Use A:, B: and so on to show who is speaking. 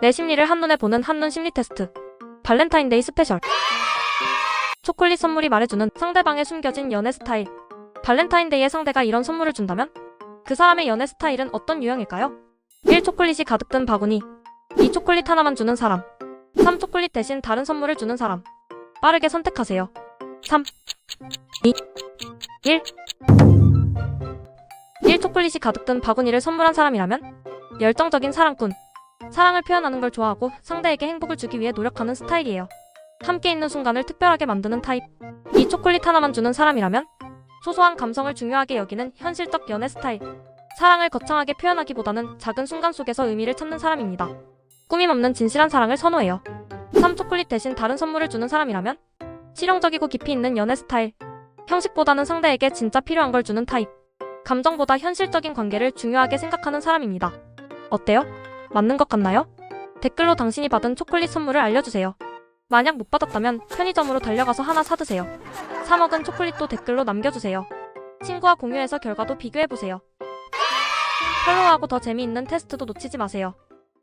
A: 내 심리를 한눈에 보는 한눈 심리 테스트. 발렌타인데이 스페셜. 초콜릿 선물이 말해주는 상대방의 숨겨진 연애 스타일. 발렌타인데이에 상대가 이런 선물을 준다면? 그 사람의 연애 스타일은 어떤 유형일까요? 1. 초콜릿이 가득 든 바구니. 2. 초콜릿 하나만 주는 사람. 3. 초콜릿 대신 다른 선물을 주는 사람. 빠르게 선택하세요. 3, 2, 1. 1. 초콜릿이 가득 든 바구니를 선물한 사람이라면? 열정적인 사랑꾼. 사랑을 표현하는 걸 좋아하고 상대에게 행복을 주기 위해 노력하는 스타일이에요. 함께 있는 순간을 특별하게 만드는 타입. 이 초콜릿 하나만 주는 사람이라면? 소소한 감성을 중요하게 여기는 현실적 연애 스타일. 사랑을 거창하게 표현하기보다는 작은 순간 속에서 의미를 찾는 사람입니다. 꾸밈 없는 진실한 사랑을 선호해요. 3. 초콜릿 대신 다른 선물을 주는 사람이라면? 실용적이고 깊이 있는 연애 스타일. 형식보다는 상대에게 진짜 필요한 걸 주는 타입. 감정보다 현실적인 관계를 중요하게 생각하는 사람입니다. 어때요? 맞는 것 같나요? 댓글로 당신이 받은 초콜릿 선물을 알려주세요. 만약 못 받았다면 편의점으로 달려가서 하나 사드세요. 사 먹은 초콜릿도 댓글로 남겨주세요. 친구와 공유해서 결과도 비교해보세요. 팔로우하고 더 재미있는 테스트도 놓치지 마세요.